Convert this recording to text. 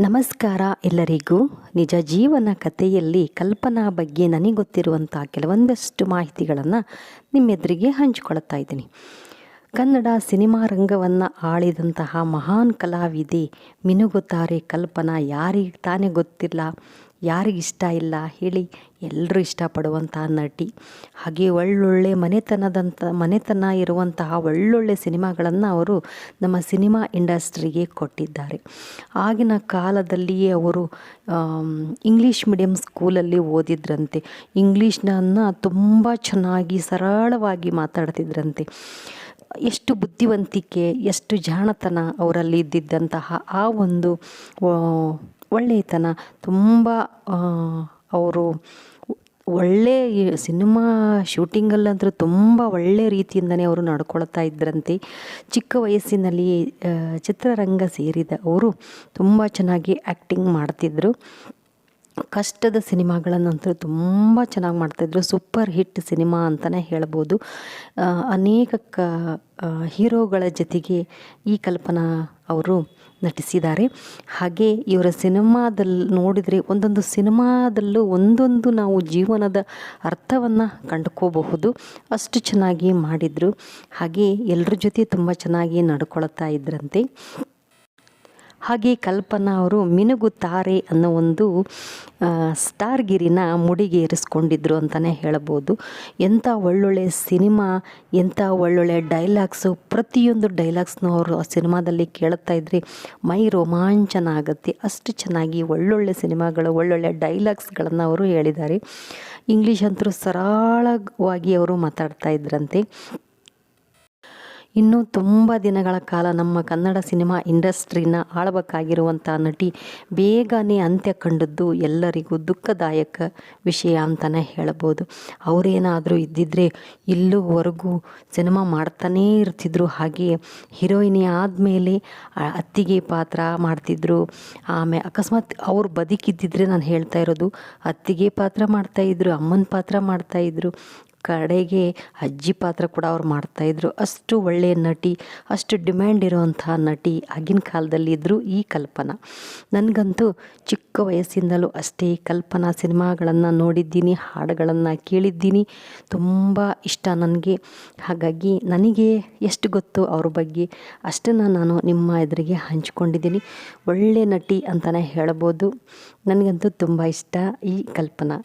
ನಮಸ್ಕಾರ ಎಲ್ಲರಿಗೂ. ನಿಜ ಜೀವನ ಕಥೆಯಲ್ಲಿ ಕಲ್ಪನಾ ಬಗ್ಗೆ ನನಗೆ ಗೊತ್ತಿರುವಂಥ ಕೆಲವೊಂದಷ್ಟು ಮಾಹಿತಿಗಳನ್ನು ನಿಮ್ಮೆದುರಿಗೆ ಹಂಚಿಕೊಳ್ತಾ ಇದ್ದೀನಿ. ಕನ್ನಡ ಸಿನಿಮಾ ರಂಗವನ್ನು ಆಳಿದಂತಹ ಮಹಾನ್ ಕಲಾವಿದೆ, ಮಿನುಗುತ್ತಾರೆ ಕಲ್ಪನಾ ಯಾರಿಗೆ ತಾನೇ ಗೊತ್ತಿಲ್ಲ? ಯಾರಿಗಿಷ್ಟ ಇಲ್ಲ ಹೇಳಿ ಎಲ್ಲರೂ ಇಷ್ಟಪಡುವಂತಹ ನಟಿ. ಹಾಗೆ ಒಳ್ಳೊಳ್ಳೆ ಮನೆತನದಂಥ ಮನೆತನ ಇರುವಂತಹ ಒಳ್ಳೊಳ್ಳೆ ಸಿನಿಮಾಗಳನ್ನು ಅವರು ನಮ್ಮ ಸಿನಿಮಾ ಇಂಡಸ್ಟ್ರಿಗೆ ಕೊಟ್ಟಿದ್ದಾರೆ. ಆಗಿನ ಕಾಲದಲ್ಲಿಯೇ ಅವರು ಇಂಗ್ಲೀಷ್ ಮೀಡಿಯಂ ಸ್ಕೂಲಲ್ಲಿ ಓದಿದ್ರಂತೆ. ಇಂಗ್ಲೀಷ್ನನ್ನು ತುಂಬ ಚೆನ್ನಾಗಿ, ಸರಳವಾಗಿ ಮಾತಾಡ್ತಿದ್ರಂತೆ. ಎಷ್ಟು ಬುದ್ಧಿವಂತಿಕೆ, ಎಷ್ಟು ಜಾಣತನ ಅವರಲ್ಲಿ ಇದ್ದಿದ್ದಂತಹ ಆ ಒಂದು ಒಳ್ಳೆಯತನ ತುಂಬ ಅವರು ಒಳ್ಳೆ ಈ ಸಿನಿಮಾ ಶೂಟಿಂಗಲ್ಲಂತೂ ತುಂಬ ಒಳ್ಳೆ ರೀತಿಯಿಂದನೇ ಅವರು ನಡ್ಕೊಳ್ತಾ ಇದ್ರಂತೆ. ಚಿಕ್ಕ ವಯಸ್ಸಿನಲ್ಲಿ ಚಿತ್ರರಂಗ ಸೇರಿದ ಅವರು ತುಂಬ ಚೆನ್ನಾಗಿ ಆ್ಯಕ್ಟಿಂಗ್ ಮಾಡ್ತಿದ್ರು. ಕಷ್ಟದ ಸಿನಿಮಾಗಳನ್ನಂತೂ ತುಂಬ ಚೆನ್ನಾಗಿ ಮಾಡ್ತಾಯಿದ್ರು ಸೂಪರ್ ಹಿಟ್ ಸಿನಿಮಾ ಅಂತಲೇ ಹೇಳ್ಬೋದು. ಅನೇಕ ಕ ಹೀರೋಗಳ ಜೊತೆಗೆ ಈ ಕಲ್ಪನಾ ಅವರು ನಟಿಸಿದ್ದಾರೆ. ಹಾಗೆ ಇವರ ಸಿನಿಮಾದಲ್ಲಿ ನೋಡಿದರೆ ಒಂದೊಂದು ಸಿನಿಮಾದಲ್ಲೂ ಒಂದೊಂದು ನಾವು ಜೀವನದ ಅರ್ಥವನ್ನು ಕಂಡುಕೋಬಹುದು. ಅಷ್ಟು ಚೆನ್ನಾಗಿ ಮಾಡಿದರು. ಹಾಗೆ ಎಲ್ಲರ ಜೊತೆ ತುಂಬ ಚೆನ್ನಾಗಿ ನಡ್ಕೊಳ್ತಾ ಇದ್ರಂತೆ. ಹಾಗೆ ಕಲ್ಪನಾ ಅವರು ಮಿನುಗುತ್ತಾರೆ ಅನ್ನೋ ಒಂದು ಸ್ಟಾರ್ ಗಿರಿನ ಮುಡಿಗೆ ಏರಿಸ್ಕೊಂಡಿದ್ರು ಅಂತಲೇ ಹೇಳ್ಬೋದು ಎಂಥ ಒಳ್ಳೊಳ್ಳೆ ಸಿನಿಮಾ, ಎಂಥ ಒಳ್ಳೊಳ್ಳೆ ಡೈಲಾಗ್ಸು ಪ್ರತಿಯೊಂದು ಡೈಲಾಗ್ಸ್ನೂ ಅವರು ಆ ಸಿನಿಮಾದಲ್ಲಿ ಕೇಳುತ್ತಾ ಇದ್ರಿ ಮೈ ರೋಮಾಂಚನ ಆಗುತ್ತೆ ಅಷ್ಟು ಚೆನ್ನಾಗಿ ಒಳ್ಳೊಳ್ಳೆ ಸಿನಿಮಾಗಳು, ಒಳ್ಳೊಳ್ಳೆ ಡೈಲಾಗ್ಸ್ಗಳನ್ನು ಅವರು ಹೇಳಿದ್ದಾರೆ. ಇಂಗ್ಲೀಷ್ ಅಂತೂ ಸರಳವಾಗಿ ಅವರು ಮಾತಾಡ್ತಾ ಇದ್ರಂತೆ. ಇನ್ನೂ ತುಂಬ ದಿನಗಳ ಕಾಲ ನಮ್ಮ ಕನ್ನಡ ಸಿನಿಮಾ ಇಂಡಸ್ಟ್ರಿನ ಆಳ್ಬೇಕಾಗಿರುವಂಥ ನಟಿ ಬೇಗನೆ ಅಂತ್ಯ ಕಂಡದ್ದು ಎಲ್ಲರಿಗೂ ದುಃಖದಾಯಕ ವಿಷಯ ಅಂತಲೇ ಹೇಳ್ಬೋದು ಅವರೇನಾದರೂ ಇದ್ದಿದ್ದರೆ ಇಲ್ಲೂವರೆಗೂ ಸಿನಿಮಾ ಮಾಡ್ತಾನೇ ಇರ್ತಿದ್ರು. ಹಾಗೆ ಹೀರೋಯಿನಿ ಆದಮೇಲೆ ಅತ್ತಿಗೆ ಪಾತ್ರ ಮಾಡ್ತಿದ್ರು. ಆಮೇಲೆ ಅಕಸ್ಮಾತ್ ಅವ್ರು ಬದುಕಿದ್ದಿದ್ರೆ ನಾನು ಹೇಳ್ತಾ ಇರೋದು, ಅತ್ತಿಗೆ ಪಾತ್ರ ಮಾಡ್ತಾಯಿದ್ರು ಅಮ್ಮನ ಪಾತ್ರ ಮಾಡ್ತಾಯಿದ್ರು ಕಡೆಗೆ ಅಜ್ಜಿ ಪಾತ್ರ ಕೂಡ ಅವ್ರು ಮಾಡ್ತಾಯಿದ್ರು ಅಷ್ಟು ಒಳ್ಳೆಯ ನಟಿ, ಅಷ್ಟು ಡಿಮ್ಯಾಂಡ್ ಇರುವಂಥ ನಟಿ ಆಗಿನ ಕಾಲದಲ್ಲಿ ಇದ್ದರು ಈ ಕಲ್ಪನಾ. ನನಗಂತೂ ಚಿಕ್ಕ ವಯಸ್ಸಿಂದಲೂ ಅಷ್ಟೇ ಕಲ್ಪನಾ ಸಿನಿಮಾಗಳನ್ನು ನೋಡಿದ್ದೀನಿ, ಹಾಡುಗಳನ್ನು ಕೇಳಿದ್ದೀನಿ. ತುಂಬ ಇಷ್ಟ ನನಗೆ. ಹಾಗಾಗಿ ನನಗೆ ಎಷ್ಟು ಗೊತ್ತು ಅವ್ರ ಬಗ್ಗೆ ಅಷ್ಟನ್ನು ನಾನು ನಿಮ್ಮ ಎದುರಿಗೆ ಹಂಚ್ಕೊಂಡಿದ್ದೀನಿ. ಒಳ್ಳೆ ನಟಿ ಅಂತಲೇ ಹೇಳ್ಬೋದು. ನನಗಂತೂ ತುಂಬ ಇಷ್ಟ ಈ ಕಲ್ಪನಾ.